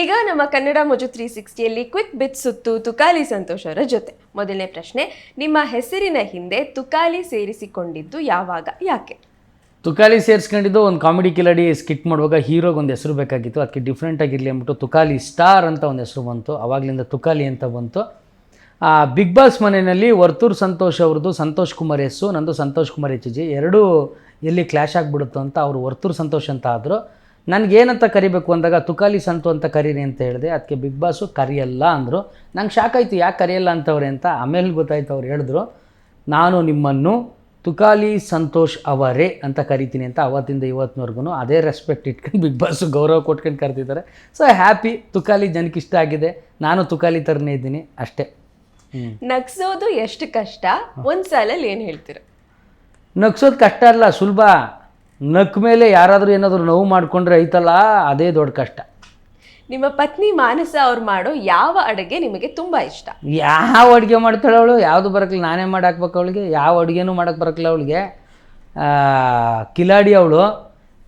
ಈಗ ನಮ್ಮ ಕನ್ನಡ ಮೊಜು ತ್ರೀ ಸಿಕ್ಸ್ಟಿಯಲ್ಲಿ ಕ್ವಿಕ್ ಬಿತ್ ಸುತ್ತು ತುಕಾಲಿ ಸಂತೋಷ್ ಅವರ ಜೊತೆ. ಮೊದಲನೇ ಪ್ರಶ್ನೆ, ನಿಮ್ಮ ಹೆಸರಿನ ಹಿಂದೆ ತುಕಾಲಿ ಸೇರಿಸಿಕೊಂಡಿದ್ದು ಯಾವಾಗ, ಯಾಕೆ? ತುಕಾಲಿ ಸೇರಿಸ್ಕೊಂಡಿದ್ದು ಒಂದು ಕಾಮಿಡಿ ಕಿಲಾಡಿ ಸ್ಕಿಟ್ ಮಾಡುವಾಗ ಹೀರೋಗೆ ಒಂದು ಹೆಸರು ಬೇಕಾಗಿತ್ತು. ಅದಕ್ಕೆ ಡಿಫ್ರೆಂಟ್ ಆಗಿರಲಿ ಅಂದ್ಬಿಟ್ಟು ತುಕಾಲಿ ಸ್ಟಾರ್ ಅಂತ ಒಂದು ಹೆಸರು ಬಂತು. ಅವಾಗಲಿಂದ ತುಕಾಲಿ ಅಂತ ಬಂತು. ಬಿಗ್ ಬಾಸ್ ಮನೆಯಲ್ಲಿ ವರ್ತೂರ್ ಸಂತೋಷ್ ಅವ್ರದ್ದು ಸಂತೋಷ್ ಕುಮಾರ್ ಎಸ್ಸು, ನಂದು ಸಂತೋಷ್ ಕುಮಾರ್ ಎಚ್ ಜಿ. ಎರಡೂ ಎಲ್ಲಿ ಕ್ಲಾಶ್ ಆಗಿಬಿಡುತ್ತೋ ಅಂತ ಅವರು ವರ್ತೂರ್ ಸಂತೋಷ್ ಅಂತ ಆದರು. ನನಗೇನಂತ ಕರಿಬೇಕು ಅಂದಾಗ ತುಕಾಲಿ ಸಂತು ಅಂತ ಕರೀರಿ ಅಂತ ಹೇಳಿದೆ. ಅದಕ್ಕೆ ಬಿಗ್ ಬಾಸು ಕರೆಯಲ್ಲ ಅಂದರು. ನಂಗೆ ಶಾಕ್ ಆಯಿತು ಯಾಕೆ ಕರೆಯಲ್ಲ ಅಂತವ್ರೆ ಅಂತ ಆಮೇಲೆ ಗೊತ್ತಾಯ್ತು ಅವ್ರು ಹೇಳಿದ್ರು. ನಾನು ನಿಮ್ಮನ್ನು ತುಕಾಲಿ ಸಂತೋಷ್ ಅವರೇ ಅಂತ ಕರಿತೀನಿ ಅಂತ ಅವತ್ತಿಂದ ಇವತ್ತಿನವರೆಗೂ ಅದೇ ರೆಸ್ಪೆಕ್ಟ್ ಇಟ್ಕೊಂಡು ಬಿಗ್ ಬಾಸ್ ಗೌರವ ಕೊಟ್ಕೊಂಡು ಕರೆದಿದ್ದಾರೆ. ಸೊ ಹ್ಯಾಪಿ ತುಕಾಲಿ ಜನಕ್ಕೆ ಇಷ್ಟ ಆಗಿದೆ. ನಾನು ತುಕಾಲಿ ಥರನೇ ಇದ್ದೀನಿ. ಅಷ್ಟೇ. ನಗ್ಸೋದು ಎಷ್ಟು ಕಷ್ಟ? ಒಂದು ಸಾಲಲ್ಲಿ ಏನು ಹೇಳ್ತೀರ? ನಗ್ಸೋದು ಕಷ್ಟ ಅಲ್ಲ ಸುಲಭ. ನಕ್ ಮೇಲೆ ಯಾರಾದರೂ ಏನಾದರೂ ನೋವು ಮಾಡಿಕೊಂಡ್ರೆ ಐತಲ್ಲ ಅದೇ ದೊಡ್ಡ ಕಷ್ಟ. ನಿಮ್ಮ ಪತ್ನಿ ಮಾನಸ ಅವ್ರು ಮಾಡೋ ಯಾವ ಅಡುಗೆ ನಿಮಗೆ ತುಂಬಾ ಇಷ್ಟ? ಯಾವ ಅಡುಗೆ ಮಾಡ್ತಾಳೆ ಅವಳು? ಯಾವುದು ಬರೋಕ್ಕಿಲ್ಲ ನಾನೇ ಮಾಡಿ ಹಾಕ್ಬೇಕು ಅವಳಿಗೆ? ಯಾವ ಅಡುಗೆನೂ ಮಾಡೋಕ್ಕೆ ಬರೋಕ್ಕಿಲ್ಲ ಅವಳಿಗೆ? ಕಿಲಾಡಿ ಅವಳು.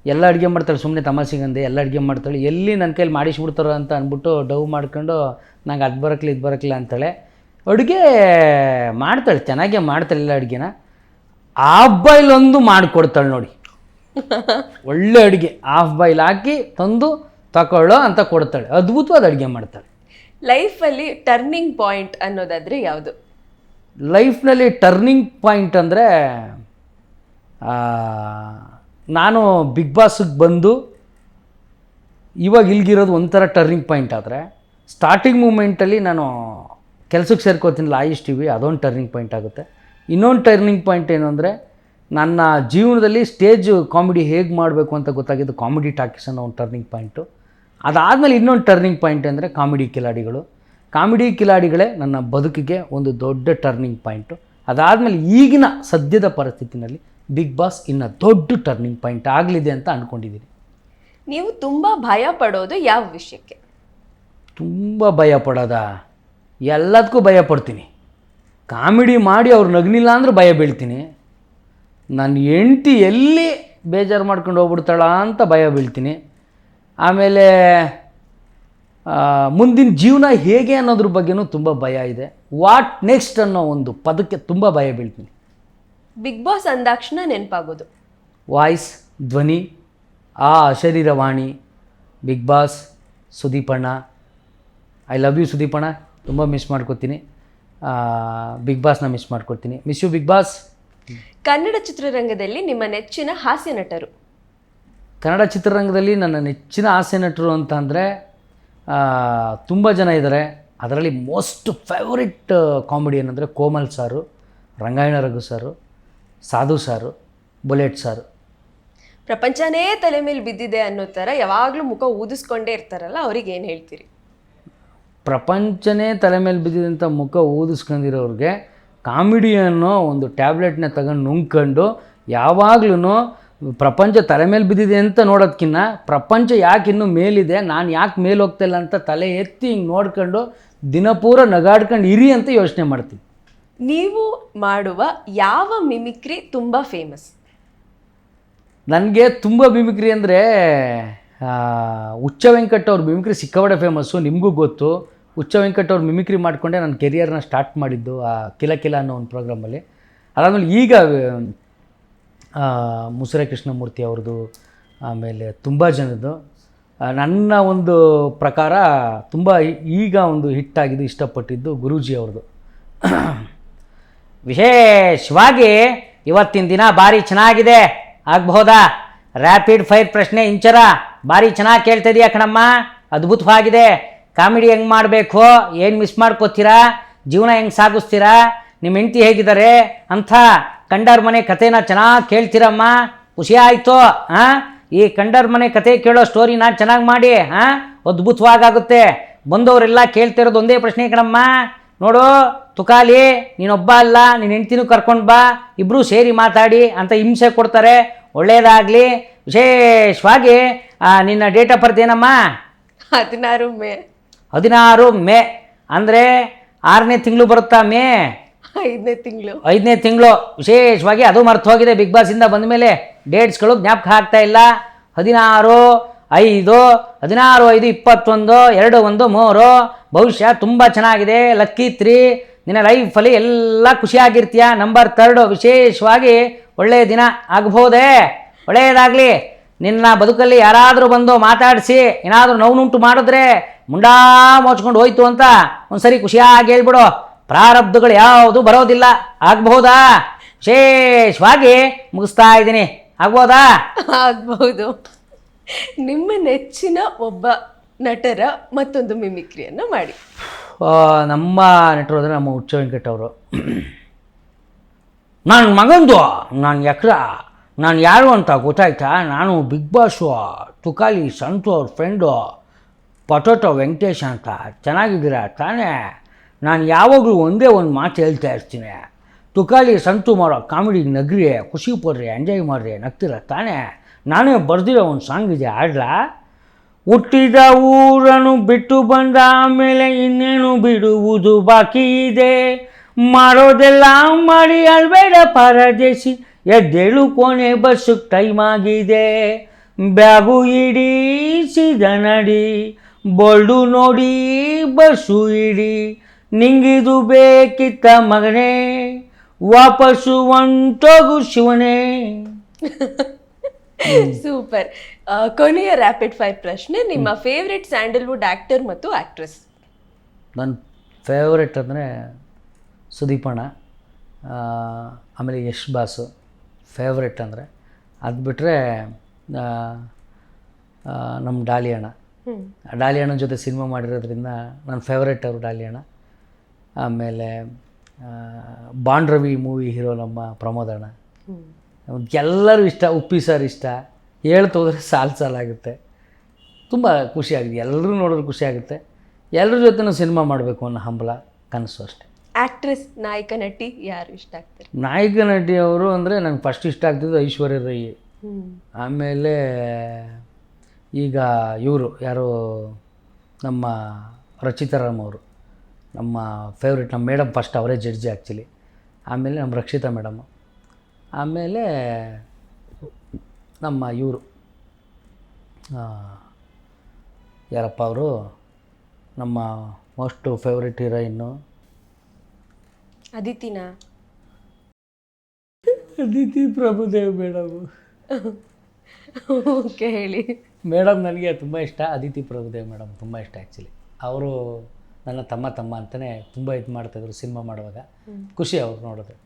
ಎಲ್ಲ ಅಡುಗೆ ಮಾಡ್ತಾಳೆ ಸುಮ್ಮನೆ ತಮಾಷೆಗಂದೆ ಎಲ್ಲ ಅಡುಗೆ ಮಾಡ್ತಾಳೆ. ಎಲ್ಲಿ ನನ್ನ ಕೈಲಿ ಮಾಡಿಸ್ಬಿಡ್ತಾರೋ ಅಂತ ಅಂದ್ಬಿಟ್ಟು ಡವ್ ಮಾಡ್ಕೊಂಡು ನಂಗೆ ಅದು ಬರಕ್ಲಿ ಇದು ಬರೋಕ್ಕಿಲ್ಲ ಅಂತಾಳೆ. ಅಡುಗೆ ಮಾಡ್ತಾಳೆ ಚೆನ್ನಾಗೇ ಮಾಡ್ತಾಳೆ ಎಲ್ಲ ಅಡುಗೆನ. ಆ ಹಬ್ಬ ಇಲ್ಲೊಂದು ಮಾಡಿಕೊಡ್ತಾಳೆ ನೋಡಿ. ಒಳ್ಳೆ ಅಡುಗೆ ಹಾಫ್ ಬಾಯ್ಲ್ ಹಾಕಿ ತಂದು ತಗೊಳ್ಳೋ ಅಂತ ಕೊಡ್ತಾಳೆ. ಅದ್ಭುತವಾದ ಅಡುಗೆ ಮಾಡ್ತಾಳೆ. ಲೈಫಲ್ಲಿ ಟರ್ನಿಂಗ್ ಪಾಯಿಂಟ್ ಅನ್ನೋದಾದರೆ ಯಾವುದು? ಲೈಫ್ನಲ್ಲಿ ಟರ್ನಿಂಗ್ ಪಾಯಿಂಟ್ ಅಂದರೆ ನಾನು ಬಿಗ್ ಬಾಸ್ಗೆ ಬಂದು ಇವಾಗ ಇಲ್ಗಿರೋದು ಒಂಥರ ಟರ್ನಿಂಗ್ ಪಾಯಿಂಟ್ ಆದರೆ ಸ್ಟಾರ್ಟಿಂಗ್ ಮೂಮೆಂಟಲ್ಲಿ ನಾನು ಕೆಲಸಕ್ಕೆ ಸೇರ್ಕೋತೀನಿ ಲಾಯಿಸ್ ಟಿ ವಿ ಅದೊಂದು ಟರ್ನಿಂಗ್ ಪಾಯಿಂಟ್ ಆಗುತ್ತೆ. ಇನ್ನೊಂದು ಟರ್ನಿಂಗ್ ಪಾಯಿಂಟ್ ಏನು ಅಂದರೆ ನನ್ನ ಜೀವನದಲ್ಲಿ ಸ್ಟೇಜ್ ಕಾಮಿಡಿ ಹೇಗೆ ಮಾಡಬೇಕು ಅಂತ ಗೊತ್ತಾಗಿದ್ದು ಕಾಮಿಡಿ ಟಾಕೀಸ್ ಅನ್ನೋ ಒಂದು ಟರ್ನಿಂಗ್ ಪಾಯಿಂಟು ಅದಾದಮೇಲೆ ಇನ್ನೊಂದು ಟರ್ನಿಂಗ್ ಪಾಯಿಂಟ್ ಅಂದರೆ ಕಾಮಿಡಿ ಕಿಲಾಡಿಗಳು. ಕಾಮಿಡಿ ಕಿಲಾಡಿಗಳೇ ನನ್ನ ಬದುಕಿಗೆ ಒಂದು ದೊಡ್ಡ ಟರ್ನಿಂಗ್ ಪಾಯಿಂಟು ಅದಾದಮೇಲೆ ಈಗಿನ ಸದ್ಯದ ಪರಿಸ್ಥಿತಿನಲ್ಲಿ ಬಿಗ್ ಬಾಸ್ ಇನ್ನು ದೊಡ್ಡ ಟರ್ನಿಂಗ್ ಪಾಯಿಂಟ್ ಆಗಲಿದೆ ಅಂತ ಅಂದ್ಕೊಂಡಿದ್ದೀನಿ ನೀವು ತುಂಬ ಭಯ ಪಡೋದು ಯಾವ ವಿಷಯಕ್ಕೆ? ತುಂಬ ಭಯ ಪಡೋದ? ಎಲ್ಲದಕ್ಕೂ ಭಯ ಪಡ್ತೀನಿ. ಕಾಮಿಡಿ ಮಾಡಿ ಅವ್ರು ನಗ್ನಿಲ್ಲ ಅಂದ್ರೆ ಭಯ ಬೀಳ್ತೀನಿ. ನನ್ನ ಹೆಂಡ್ತಿ ಎಲ್ಲಿ ಬೇಜಾರು ಮಾಡ್ಕೊಂಡು ಹೋಗ್ಬಿಡ್ತಾಳ ಅಂತ ಭಯ ಬೀಳ್ತೀನಿ. ಆಮೇಲೆ ಮುಂದಿನ ಜೀವನ ಹೇಗೆ ಅನ್ನೋದ್ರ ಬಗ್ಗೆನೂ ತುಂಬ ಭಯ ಇದೆ. ವಾಟ್ ನೆಕ್ಸ್ಟ್ ಅನ್ನೋ ಒಂದು ಪದಕ್ಕೆ ತುಂಬ ಭಯ ಬೀಳ್ತೀನಿ. ಬಿಗ್ ಬಾಸ್ ಅಂದಾಕ್ಷಣ ನೆನಪಾಗೋದು. ವಾಯ್ಸ್ ಧ್ವನಿ ಆ ಶರೀರವಾಣಿ ಬಿಗ್ ಬಾಸ್ ಸುದೀಪಣ್ಣ. ಐ ಲವ್ ಯು ಸುದೀಪಣ್ಣ. ತುಂಬ ಮಿಸ್ ಮಾಡ್ಕೊತೀನಿ. ಬಿಗ್ ಬಾಸ್ನ ಮಿಸ್ ಮಾಡ್ಕೊತೀನಿ. Miss you Bigg Boss Kannada ಚಿತ್ರರಂಗದಲ್ಲಿ ನಿಮ್ಮ ನೆಚ್ಚಿನ ಹಾಸ್ಯ ನಟರು. ಕನ್ನಡ ಚಿತ್ರರಂಗದಲ್ಲಿ ನನ್ನ ನೆಚ್ಚಿನ ಹಾಸ್ಯ ನಟರು ಅಂತ ಅಂದರೆ ತುಂಬ ಜನ ಇದ್ದಾರೆ ಅದರಲ್ಲಿ ಮೋಸ್ಟ್ ಫೇವರಿಟ್ ಕಾಮಿಡಿಯನ್ ಅಂದರೆ ಕೋಮಲ್ ಸಾರು ರಂಗಾಯಣ ರಘು ಸಾರು ಸಾಧು ಸಾರು ಬುಲೆಟ್ ಸಾರು. ಪ್ರಪಂಚನೇ ತಲೆ ಮೇಲೆ ಬಿದ್ದಿದೆ ಅನ್ನೋ ಥರ ಯಾವಾಗಲೂ ಮುಖ ಊದಿಸ್ಕೊಂಡೇ ಇರ್ತಾರಲ್ಲ ಅವ್ರಿಗೆ ಏನು ಹೇಳ್ತೀರಿ? ಪ್ರಪಂಚನೇ ತಲೆ ಮೇಲೆ ಬಿದ್ದಿದಂಥ ಮುಖ ಊದಿಸ್ಕೊಂಡಿರೋರಿಗೆ ಕಾಮಿಡಿ ಅನ್ನೋ ಒಂದು ಟ್ಯಾಬ್ಲೆಟ್ನ ತಗೊಂಡು ನುಂಗ್ಕೊಂಡು ಯಾವಾಗ್ಲೂ ಪ್ರಪಂಚ ತಲೆ ಮೇಲೆ ಬಿದ್ದಿದೆ ಅಂತ ನೋಡೋದಕ್ಕಿಂತ ಪ್ರಪಂಚ ಯಾಕೆ ಇನ್ನೂ ಮೇಲಿದೆ ನಾನು ಯಾಕೆ ಮೇಲೆ ಹೋಗ್ತಿಲ್ಲ ಅಂತ ತಲೆ ಎತ್ತಿ ಹಿಂಗೆ ನೋಡ್ಕೊಂಡು ದಿನಪೂರ ನಗಾಡ್ಕೊಂಡು ಇರಿ ಅಂತ ಯೋಚನೆ ಮಾಡ್ತೀನಿ. ನೀವು ಮಾಡುವ ಯಾವ ಮಿಮಿಕ್ರಿ ತುಂಬ ಫೇಮಸ್? ನನಗೆ ತುಂಬ ಮಿಮಿಕ್ರಿ ಅಂದರೆ ಹುಚ್ಚ ವೆಂಕಟ್ ಅವ್ರ ಮಿಮಿಕ್ರಿ ಸಿಕ್ಕಾಪಟ್ಟೆ ಫೇಮಸ್ಸು ನಿಮಗೂ ಗೊತ್ತು. ಹುಚ್ಚ ವೆಂಕಟ್ ಅವ್ರು ಮಿಮಿಕ್ರಿ ಮಾಡಿಕೊಂಡೆ ನನ್ನ ಕೆರಿಯರ್ನ ಸ್ಟಾರ್ಟ್ ಮಾಡಿದ್ದು ಆ ಕಿಲ ಕಿಲ ಅನ್ನೋ ಒಂದು ಪ್ರೋಗ್ರಾಮಲ್ಲಿ ಅದಾದಮೇಲೆ ಈಗ ಮುಸುರೆ ಕೃಷ್ಣಮೂರ್ತಿ ಅವ್ರದ್ದು, ಆಮೇಲೆ ತುಂಬ ಜನದ್ದು. ನನ್ನ ಒಂದು ಪ್ರಕಾರ ತುಂಬ ಈಗ ಒಂದು ಹಿಟ್ ಆಗಿದ್ದು, ಇಷ್ಟಪಟ್ಟಿದ್ದು ಗುರೂಜಿ ಅವ್ರದ್ದು. ವಿಶೇಷವಾಗಿ ಇವತ್ತಿನ ದಿನ ಭಾರಿ ಚೆನ್ನಾಗಿದೆ. ಆಗಬಹುದಾ? ರ್ಯಾಪಿಡ್ ಫೈರ್ ಪ್ರಶ್ನೆ ಇಂಚರ. ಭಾರಿ ಚೆನ್ನಾಗಿ ಕೇಳ್ತಾ ಇದೆಯಾ ಕಣಮ್ಮ? ಅದ್ಭುತವಾಗಿದೆ. ಕಾಮಿಡಿ ಹೆಂಗೆ ಮಾಡಬೇಕು? ಏನು ಮಿಸ್ ಮಾಡ್ಕೋತೀರಾ? ಜೀವನ ಹೆಂಗೆ ಸಾಗಿಸ್ತೀರಾ? ನಿಮ್ಮ ಹೆಂಡತಿ ಹೇಗಿದ್ದಾರೆ? ಅಂಥ ಕಂಡರ್ ಮನೆ ಕಥೆನ ಚೆನ್ನಾಗಿ ಕೇಳ್ತೀರಮ್ಮ. ಖುಷಿ ಆಯಿತು ಹಾಂ ಈ ಕಂಡರ್ ಮನೆ ಕತೆ ಕೇಳೋ ಸ್ಟೋರಿನ ಚೆನ್ನಾಗಿ ಮಾಡಿ ಹಾಂ ಅದ್ಭುತವಾಗುತ್ತೆ ಬಂದವರೆಲ್ಲ ಕೇಳ್ತಿರೋದು ಒಂದೇ ಪ್ರಶ್ನೆ ಕಣಮ್ಮ. ನೋಡು, ತುಕಾಲಿ, ನೀನೊಬ್ಬ ಅಲ್ಲ ನಿನ್ನ ಹೆಂಡ್ತಿನೂ ಕರ್ಕೊಂಡು ಬಾ ಇಬ್ಬರೂ ಸೇರಿ ಮಾತಾಡಿ ಅಂತ ಹಿಂಸೆ ಕೊಡ್ತಾರೆ. ಒಳ್ಳೆಯದಾಗಲಿ ವಿಶೇಷವಾಗಿ ನಿನ್ನ ಡೇಟ್ ಆಫ್ ಬರ್ತ್ ಏನಮ್ಮ? ಹದಿನಾರು ಮೇ. ಹದಿನಾರು ಮೇ ಅಂದರೆ ಆರನೇ ತಿಂಗಳು ಬರುತ್ತಾ ಮೇ? ಐದನೇ ತಿಂಗಳು. ಐದನೇ ತಿಂಗಳು. ವಿಶೇಷವಾಗಿ ಅದು ಮರ್ತು ಹೋಗಿದೆ ಬಿಗ್ ಬಾಸಿಂದ ಬಂದ ಮೇಲೆ ಡೇಟ್ಸ್ಗಳು ಜ್ಞಾಪಕ ಆಗ್ತಾ ಇಲ್ಲ. ಹದಿನಾರು ಐದು ಹದಿನಾರು ಐದು ಇಪ್ಪತ್ತೊಂದು ಎರಡು ಒಂದು ಮೂರು. ಭವಿಷ್ಯ ತುಂಬ ಚೆನ್ನಾಗಿದೆ. Lucky three. ನಿನ್ನ ಲೈಫಲ್ಲಿ ಎಲ್ಲ ಖುಷಿಯಾಗಿರ್ತೀಯ? ನಂಬರ್ ತರ್ಡು ವಿಶೇಷವಾಗಿ ಒಳ್ಳೆಯ ದಿನ ಆಗ್ಬೋದೇ ಒಳ್ಳೆಯದಾಗಲಿ. ನಿನ್ನ ಬದುಕಲ್ಲಿ ಯಾರಾದರೂ ಬಂದು ಮಾತಾಡಿಸಿ ಏನಾದರೂ ನೋವುಂಟು ಮಾಡಿದ್ರೆ ಮುಂಡಾ ಮೋಚ್ಕೊಂಡು ಹೋಯ್ತು ಅಂತ ಒಂದ್ಸರಿ ಖುಷಿಯಾಗಿ ಹೇಳ್ಬಿಡು. ಪ್ರಾರಬ್ಧಗಳು ಯಾವುದು ಬರೋದಿಲ್ಲ. ಆಗ್ಬಹುದಾ? ವಿಶೇಷವಾಗಿ ಮುಗಿಸ್ತಾ ಇದ್ದೀನಿ. ಆಗ್ಬೋದಾ? ಆಗ್ಬಹುದು ನಿಮ್ಮ ನೆಚ್ಚಿನ ಒಬ್ಬ ನಟರ ಮತ್ತೊಂದು ಮಿಮಿಕ್ರಿಯನ್ನು ಮಾಡಿ. ನಮ್ಮ ನಟರು ಅಂದರೆ ನಮ್ಮ ಹುಚ್ಚ ವೆಂಕಟ್ ಅವರು ನನ್ನ ಮಗಂದು ನಾನು ಯಕ್ರ ನಾನು ಯಾರು ಅಂತ ಗೊತ್ತಾಯ್ತಾ? ನಾನು ಬಿಗ್ ಬಾಸು ತುಕಾಲಿ ಸಂತು ಅವ್ರ ಫ್ರೆಂಡು. ಪಟೋಟೋ ವೆಂಕಟೇಶ್ ಅಂತ ಚೆನ್ನಾಗಿದ್ದೀರಾ ತಾನೇ? ನಾನು ಯಾವಾಗಲೂ ಒಂದೇ ಒಂದು ಮಾತು ಹೇಳ್ತಾ ಇರ್ತೀನಿ. ತುಕಾಲಿ ಸಂತು ಮಾಡೋ ಕಾಮಿಡಿ ನಗ್ರಿ ಖುಷಿ ಪಡ್ರಿ, ಎಂಜಾಯ್ ಮಾಡ್ರಿ, ನಗ್ತೀರ ತಾನೇ? ನಾನೇ ಬರ್ದಿರೋ ಒಂದು ಸಾಂಗ್ ಇದೆ ಆಡ್ಲಾ ಹುಟ್ಟಿದ ಊರನ್ನು ಬಿಟ್ಟು ಬಂದ ಆಮೇಲೆ ಇನ್ನೇನು ಬಿಡುವುದು ಬಾಕಿ ಇದೆ? ಮಾಡೋದೆಲ್ಲ ಮಾಡಿ ಅಲ್ಬೇಡ ಪರದೇಶಿ, ಎದ್ದೇಳು ಕೋಣೆ ಬಸ್ಸು ಟೈಮ್ ಆಗಿದೆ. ಬ್ಯಾಗು ಇಡೀ ನಡಿ ಬೋಲ್ಡು ನೋಡಿ ಬಸ್ಸು ಇಡಿ ನಿಂಗಿದು ಬೇಕಿತ್ತ ಮಗನೇ ವಾಪಸ್ಸು ಒಂಟೋಗು ಶಿವನೇ. ಸೂಪರ್. ಕೊನೆಯ ರ್ಯಾಪಿಡ್ ಫೈರ್ ಪ್ರಶ್ನೆ ನಿಮ್ಮ ಫೇವ್ರೆಟ್ ಸ್ಯಾಂಡಲ್ವುಡ್ ಆ್ಯಕ್ಟರ್ ಮತ್ತು ಆ್ಯಕ್ಟ್ರೆಸ್ ನನ್ನ ಫೇವ್ರೆಟ್ ಅಂದರೆ ಸುದೀಪಣ್ಣ ಆಮೇಲೆ ಯಶ್ ಬಾಸು. ಫೇವ್ರೆಟ್ ಅಂದರೆ. ಅದು ಬಿಟ್ಟರೆ ನಮ್ಮ ಡಾಲಿ ಅಣ್ಣ ಹ್ಮ್ ಆ ಡಾಲಿ ಅಣ್ಣನ ಜೊತೆ ಸಿನಿಮಾ ಮಾಡಿರೋದ್ರಿಂದ ನನ್ನ ಫೇವ್ರೆಟ್ ಅವರು ಡಾಲಿ ಅಣ್ಣ ಆಮೇಲೆ ಬಾಂಡ್ ರವಿ ಮೂವಿ ಹೀರೋ ನಮ್ಮ ಪ್ರಮೋದ್ ಅಣ್ಣ. ಎಲ್ಲರೂ ಇಷ್ಟ ಉಪ್ಪಿ ಸರ್ ಇಷ್ಟ. ಹೇಳ್ತೋದ್ರೆ ಸಾಲ್ ಸಾಲು ಸಾಲಾಗುತ್ತೆ ತುಂಬ ಖುಷಿಯಾಗಿದೆ ಎಲ್ಲರೂ ನೋಡಿದ್ರೆ ಖುಷಿಯಾಗುತ್ತೆ ಎಲ್ಲರ ಜೊತೆನೂ ಸಿನಿಮಾ ಮಾಡಬೇಕು ಅನ್ನೋ ಹಂಬಲ ಕನಸು ಅಷ್ಟೆ. ಆ್ಯಕ್ಟ್ರೆಸ್ ನಾಯಕ ನಟಿ ಯಾರು ಇಷ್ಟ ಆಗ್ತಾರೆ? ನಾಯಕ ನಟಿ ಅವರು ಅಂದರೆ ನಂಗೆ ಫಸ್ಟ್ ಇಷ್ಟ ಆಗ್ತಿದ್ದು ಐಶ್ವರ್ಯ ರೈ. ಆಮೇಲೆ ಈಗ ಇವರು ಯಾರು ನಮ್ಮ ರಚಿತಾರಾಮ್ ಅವರು ನಮ್ಮ ಫೇವ್ರೆಟ್ ನಮ್ಮ ಮೇಡಮ್ ಫಸ್ಟ್ ಅವರೇ ಜಡ್ಜಿ ಆ್ಯಕ್ಚುಲಿ ಆಮೇಲೆ ನಮ್ಮ ರಕ್ಷಿತಾ ಮೇಡಮ್ ಆಮೇಲೆ ನಮ್ಮ ಇವರು ಯಾರಪ್ಪ ಅವರು ನಮ್ಮ ಮೋಸ್ಟ್ ಫೇವ್ರೆಟ್ ಹೀರೋಯಿನ್ನು ಅದಿತಿನಾ ಅದಿತಿ ಪ್ರಭುದೇವ್ ಮೇಡಮು ಓಕೆ ಹೇಳಿ. ಮೇಡಮ್ ನನಗೆ ತುಂಬ ಇಷ್ಟ. ಅದಿತಿ ಪ್ರಭುದೇವ್ ಮೇಡಮ್ ತುಂಬ ಇಷ್ಟ ಆ್ಯಕ್ಚುಲಿ ಅವರು ನನ್ನ ತಮ್ಮ ತಮ್ಮ ಅಂತಲೇ ತುಂಬ ಇದು ಮಾಡ್ತಾಯಿದ್ರು ಸಿನಿಮಾ ಮಾಡುವಾಗ. ಖುಷಿ ಅವ್ರು ನೋಡಿದ್ರೆ.